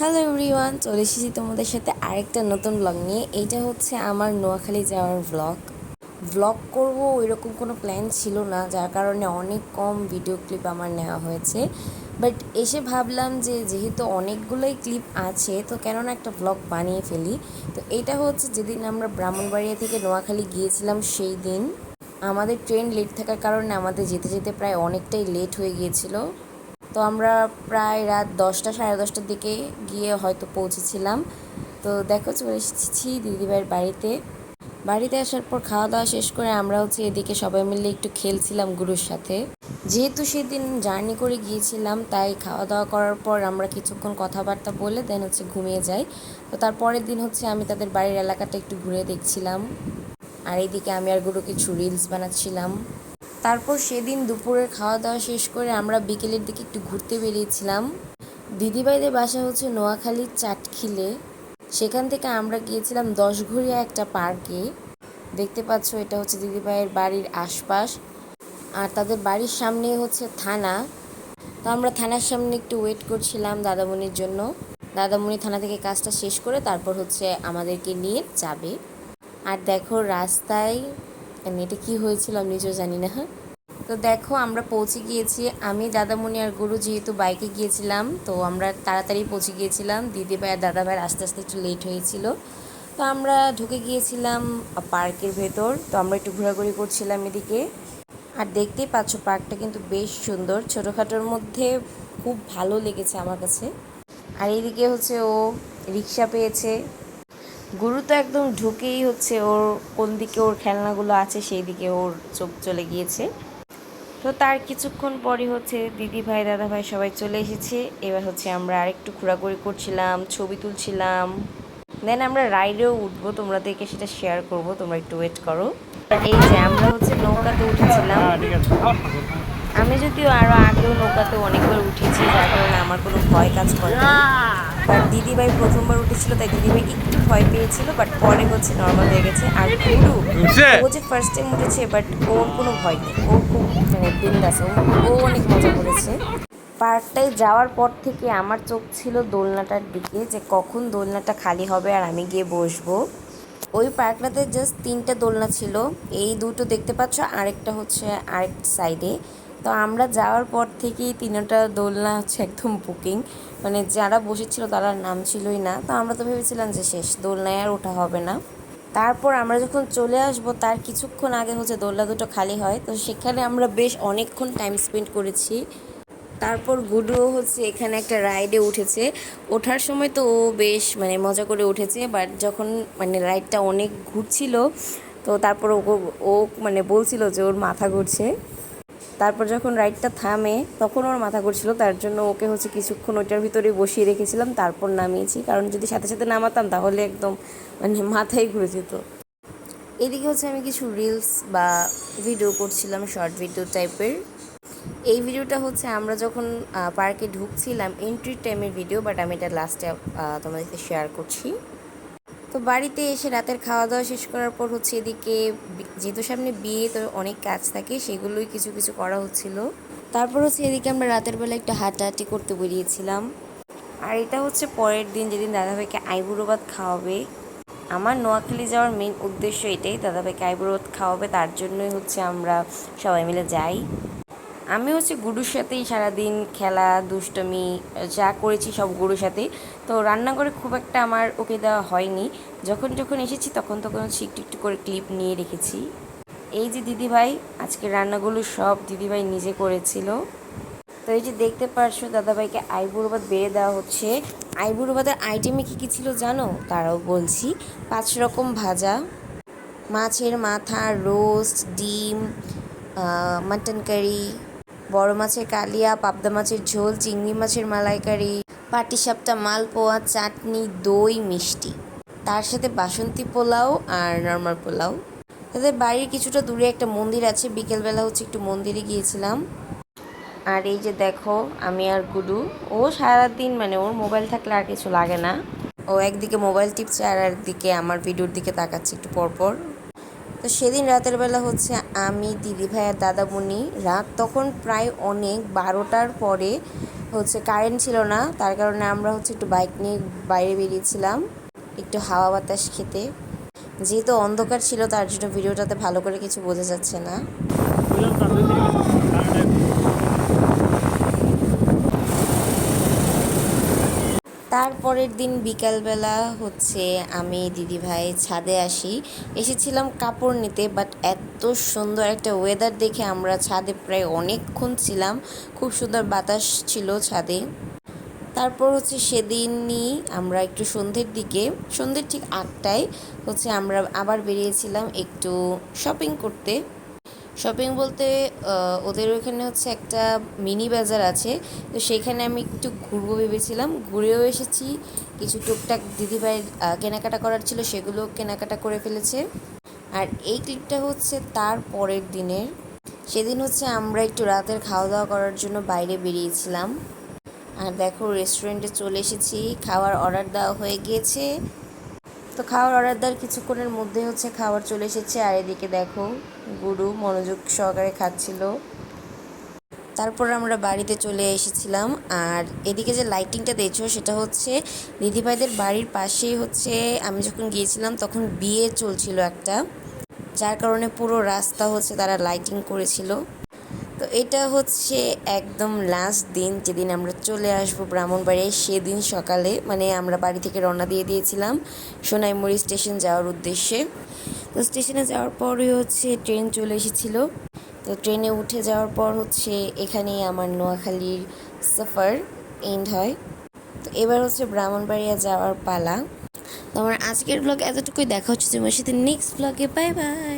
Hello everyone চলে এসেছি তোমাদের সাথে আরেকটা নতুন ব্লগ নিয়ে। এইটা হচ্ছে আমার নোয়াখালী যাওয়ার ব্লগ ব্লগ করব ওইরকম কোনো প্ল্যান ছিল না, যার কারণে অনেক কম ভিডিও ক্লিপ আমার নেওয়া হয়েছে। বাট এসে ভাবলাম যে যেহেতু অনেকগুলোই ক্লিপ আছে, তো কেননা একটা ব্লগ বানিয়ে ফেলি। তো এটা হচ্ছে যেদিন আমরা ব্রাহ্মণবাড়িয়া থেকে নোয়াখালী গিয়েছিলাম সেই দিন। আমাদের ট্রেন লেট থাকার কারণে আমাদের যেতে যেতে প্রায় অনেকটাই লেট হয়ে গিয়েছিল। তো আমরা প্রায় রাত দশটা, সাড়ে দশটার দিকে গিয়ে হয়তো পৌঁছেছিলাম। তো দেখো চলে এসেছি দিদিভাইয়ের বাড়িতে। বাড়িতে আসার পর খাওয়া দাওয়া শেষ করে আমরা হচ্ছে এদিকে সবাই মিলে একটু খেলছিলাম গুরুর সাথে। যেহেতু সেদিন জার্নি করে গিয়েছিলাম, তাই খাওয়া দাওয়া করার পর আমরা কিছুক্ষণ কথাবার্তা বলে দেন হচ্ছে ঘুমিয়ে যাই। তো তারপরের দিন হচ্ছে আমি তাদের বাড়ির এলাকাটা একটু ঘুরে দেখছিলাম। আর এইদিকে আমি আর গুরু কিছু রিলস বানাচ্ছিলাম। তারপর সেদিন দুপুরের খাওয়া দাওয়া শেষ করে আমরা বিকেলের দিকে একটু ঘুরতে বেরিয়েছিলাম। দিদিভাইদের বাসা হচ্ছে নোয়াখালীর চাটখিলে। সেখান থেকে আমরা গিয়েছিলাম দশঘরিয়া একটা পার্কে। দেখতে পাচ্ছ এটা হচ্ছে দিদিভাইয়ের বাড়ির আশপাশ। আর তাদের বাড়ির সামনে হচ্ছে থানা। তো আমরা থানার সামনে একটু ওয়েট করছিলাম দাদামণির জন্য। দাদামণি থানা থেকে কাজটা শেষ করে তারপর হচ্ছে আমাদেরকে নিয়ে যাবে। আর দেখো রাস্তায় মানে এটা কী হয়েছিল আমি নিজেও জানি না হ্যাঁ? তো দেখো, আমরা পৌঁছে গিয়েছি। আমি, দাদামণি আর গুরু যেহেতু বাইকে গিয়েছিলাম, তো আমরা তাড়াতাড়ি পৌঁছে গিয়েছিলাম। দিদি ভাই আর দাদা ভাইয়ের আস্তে আস্তে একটু লেট হয়েছিল। তো আমরা ঢুকে গিয়েছিলাম পার্কের ভেতর। তো আমরা একটু ঘোরাঘুরি করছিলাম এদিকে। আর দেখতেই পাচ্ছ, পার্কটা কিন্তু বেশ সুন্দর। ছোটোখাটোর মধ্যে খুব ভালো লেগেছে আমার কাছে। আর এইদিকে হচ্ছে ও রিক্সা পেয়েছে। গুরু তো একদম ঢুকেই হচ্ছে ওর কোন দিকে ওর খেলনাগুলো আছে সেই দিকে ওর চোখ চলে গিয়েছে। তো তার কিছুক্ষণ পরই হচ্ছে দিদি ভাই দাদা ভাই সবাই চলে এসেছে। এবার হচ্ছে আমরা আরেকটু ঘোরাঘুরি করছিলাম ছবি তুলছিলাম। দেন আমরা রাইডেও উঠবো তোমরা দেখে সেটা শেয়ার করব তোমরা একটু ওয়েট করো। এই যে আমরা হচ্ছে নৌকাতে উঠেছিলাম। আমি যদিও আরও আগেও নৌকাতে অনেকবার উঠেছি যার কারণে আমার কোনো ভয় কাজ করে না। বাট দিদিভাই প্রথমবার উঠেছিল তাই দিদিভাই একটু ভয় পেয়েছিল বাট পরে হচ্ছে নর্মাল হয়ে গেছে। আর গুরু ও যে ফার্স্ট টাইম উঠেছে বাট ওর কোনো ভয় নেই। ও খুব মানে বিন্দাস ও ও অনেক মজা করেছে। পার্কটায় যাওয়ার পর থেকে আমার চোখ ছিল দোলনাটার দিকে যে কখন দোলনাটা খালি হবে আর আমি গিয়ে বসবো। ওই পার্কটাতে জাস্ট তিনটা দোলনা ছিল। এই দুটো দেখতে পাচ্ছ আরেকটা হচ্ছে আরেক সাইডে তো আমরা যাওয়ার পর থেকেই তিনটা দোলনা হচ্ছে একদম বুকিং মানে যারা বসেছিল তারা নাম ছিলই না। তো আমরা তো ভেবেছিলাম যে শেষ, দোলনায় আর ওঠা হবে না। তারপর আমরা যখন চলে আসব, তার কিছুক্ষণ আগে হচ্ছে দোলনা দুটো খালি হয়। তো সেখানে আমরা বেশ অনেকক্ষণ টাইম স্পেন্ড করেছি। তারপর গুডুও হচ্ছে এখানে একটা রাইডে উঠেছে। ওঠার সময় তো ও বেশ মানে মজা করে উঠেছে বাট যখন মানে রাইডটা অনেক ঘুরছিল, তো তারপর ও ও মানে বলছিল যে ওর মাথা ঘুরছে। তারপর যখন রাইডটা থামে, তখন ওর মাথা ঘুরছিল, তার জন্য ওকে হচ্ছে কিছুক্ষণ ওইটার ভিতরে বসিয়ে রেখেছিলাম, তারপর নামিয়েছি। কারণ যদি সাথে সাথে নামাতাম, তাহলে একদম মানে মাথায় ঘুরে যেত। এদিকে হচ্ছে আমি কিছু রিলস বা ভিডিও করছিলাম শর্ট ভিডিও টাইপের এই ভিডিওটা হচ্ছে আমরা যখন পার্কে ঢুকছিলাম এন্ট্রি টাইমের ভিডিও বাট আমি এটা লাস্টে তোমাদেরকে শেয়ার করছি। তো বাড়িতে এসে রাতের খাওয়া দাওয়া শেষ করার পর হচ্ছে এদিকে যেহেতু সামনে বিয়ে, তো অনেক কাজ থাকে, সেগুলোই কিছু কিছু করা হচ্ছিল। তারপর হচ্ছে এদিকে আমরা রাতের বেলা একটু হাঁটাহাঁটি করতে বেরিয়েছিলাম। আর এটা হচ্ছে পরের দিন যেদিন দাদাভাইকে আইবুড়ো ভাত খাওয়াবে। আমার নোয়াখালী যাওয়ার মেন উদ্দেশ্য এটাই, দাদাভাইকে আইবুড়ো ভাত খাওয়াবে, তার জন্যই হচ্ছে আমরা সবাই মিলে যাই। আমি হচ্ছে গুরুর সাথেই সারাদিন খেলা, দুষ্টমি, যা করেছি সব গুরুর সাথেই। তো রান্নাঘরে খুব একটা আমার ওকে দেওয়া হয়নি। যখন যখন এসেছি তখন তখন হচ্ছে একটু একটু করে ক্লিপ নিয়ে রেখেছি। এই যে দিদিভাই, আজকে রান্নাগুলো সব দিদিভাই নিজে করেছিল। তো এই যে দেখতে পারছ দাদাভাইকে আইবুড়ো ভাত বেড়ে দেওয়া হচ্ছে। আইবুড়ো আইটেমে কী কী ছিল জানো? তারাও বলছি। পাঁচ রকম ভাজা, মাছের মাথা রোস্ট ডিম মাটন কারি বড় মাছের কালিয়া, পাবদা মাছের ঝোল, চিংড়ি মাছের মালাইকারি পাটিসাপটা মালপোয়া চাটনি, দই, মিষ্টি। তার সাথে বাসন্তী পোলাও আর নর্মাল পোলাও। তাদের বাড়ির কিছুটা দূরে একটা মন্দির আছে, বিকেলবেলা হচ্ছে একটু মন্দিরে গিয়েছিলাম। আর এই যে দেখো, আমি আর গুডু। ও সারাদিন মানে ওর মোবাইল থাকলে আর কিছু লাগে না। ও একদিকে মোবাইল টিপছে আর একদিকে আমার ভিডিওর দিকে তাকাচ্ছে একটু পরপর। তো সেদিন রাতের বেলা হচ্ছে আমি, দিদি আর দাদামণি, রাত তখন প্রায় অনেক, বারোটার পরে হচ্ছে কারেন্ট ছিল না, তার কারণে আমরা হচ্ছে একটু বাইক নিয়ে বাইরে বেরিয়েছিলাম, একটু হাওয়া বাতাস খেতে। যেহেতু অন্ধকার ছিল, তার জন্য ভিডিওটাতে ভালো করে কিছু বোঝা যাচ্ছে না। তারপরের দিন বিকালবেলা হচ্ছে আমি দিদিভাই ছাদে আসি। এসেছিলাম কাপড় নিতে বাট এত সুন্দর একটা ওয়েদার দেখে আমরা ছাদে প্রায় অনেকক্ষণ ছিলাম। খুব সুন্দর বাতাস ছিল ছাদে। তারপর হচ্ছে সেদিনই আমরা একটু সন্ধ্যের দিকে, সন্ধ্যের ঠিক আটটায় হচ্ছে আমরা আবার বেরিয়েছিলাম একটু শপিং করতে। শপিং বলতে ওদের ওখানে হচ্ছে একটা মিনি বাজার আছে। তো সেখানে আমি একটু ঘুরবো ভেবেছিলাম। ঘুরেও এসেছি। কিছু টুকটাক দিদিভাইয়ের আহ, কেনাকাটা করার ছিল সেগুলো কেনাকাটা করে ফেলেছে। আর এই ক্লিপটা হচ্ছে তার পরের দিনের। সেদিন হচ্ছে আমরা একটু রাতের খাওয়া দাওয়া করার জন্য বাইরে বেরিয়েছিলাম। আর দেখো রেস্টুরেন্টে চলে এসেছি। খাওয়ার অর্ডার দেওয়া হয়ে গিয়েছে। তো খাওয়ার অর্ডার দেওয়ার কিছুক্ষণের মধ্যে হচ্ছে খাবার চলে এসেছে। আর এদিকে দেখো, গুরু মনোযোগ সহকারে খাচ্ছিল। তারপর আমরা বাড়িতে চলে এসেছিলাম। আর এদিকে যে লাইটিংটা দেখছ, সেটা হচ্ছে দিদিভাইদের বাড়ির পাশেই হচ্ছে আমি যখন গিয়েছিলাম, তখন বিয়ে চলছিল একটা। যার কারণে পুরো রাস্তা হচ্ছে তারা লাইটিং করেছিল। তো এটা হচ্ছে একদম লাস্ট দিন যেদিন আমরা চলে আসব ব্রাহ্মণবাড়িয়ায়, সেদিন সকালে মানে আমরা বাড়ি থেকে রওনা দিয়ে দিয়েছিলাম সোনাইমুড়ি স্টেশন যাওয়ার উদ্দেশ্যে। তো স্টেশনে যাওয়ার পরে হচ্ছে ট্রেন চলে এসেছিল। তো ট্রেনে উঠে যাওয়ার পর হচ্ছে এখানেই আমার নোয়াখালীর সফর এন্ড হয়। তো এবার হচ্ছে ব্রাহ্মণবাড়িয়া যাওয়ার পালা। তো আমার আজকের ব্লগ এতটুকুই, দেখা হচ্ছে তোমার সাথে নেক্সট ব্লগে বাই বাই